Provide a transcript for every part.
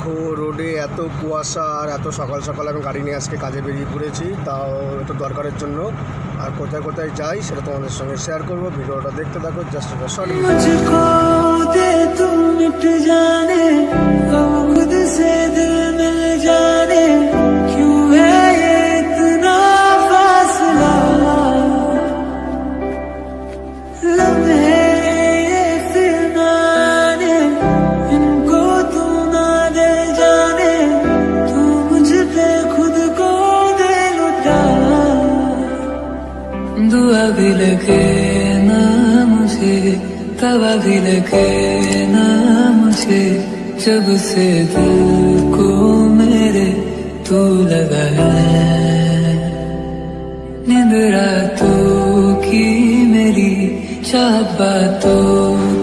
দেখো রোডে এত কুয়াশা আর এত সকাল সকাল আমি গাড়ি নিয়ে আজকে কাজে বেরিয়ে পড়েছি, তাও একটু দরকারের জন্য। আর কোথায় কোথায় যাই সেটা তোমাদের সঙ্গে শেয়ার করব, ভিডিওটা দেখতে থাকো জাস্ট সরি दुआ भी लगे ना मुझे तवा भी लगे ना मुझे जब से दिल को मेरे तू लगा है नींद की मेरी चाहत बातों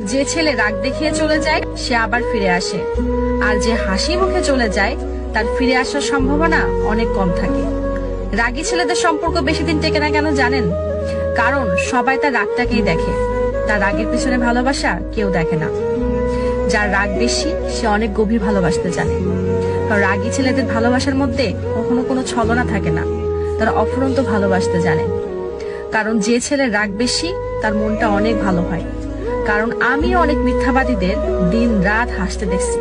যে ছেলে রাগ দেখিয়ে চলে যায়, সে আবার ফিরে আসে। আর যে হাসি মুখে চলে যায়, তার ফিরে আসার সম্ভাবনা অনেক কম থাকে। রাগী ছেলেদের সম্পর্ক বেশি দিন টেকে না কেন জানেন? কারণ সবাই তার রাগটাকেই দেখে। তার রাগের পিছনে ভালোবাসা কেউ দেখে না। যার রাগ বেশি, সে অনেক গভীর ভালোবাসতে জানে। কারণ রাগী ছেলেদের ভালোবাসার মধ্যে কখনো কোনো ছলনা থাকে না। তারা অফুরন্ত ভালোবাসতে জানে। কারণ যে ছেলের রাগ বেশি, তার মনটা অনেক ভালো হয়। কারণ আমি অনেক মিথ্যাবাদীদের দিন রাত হাসতে দেখছি।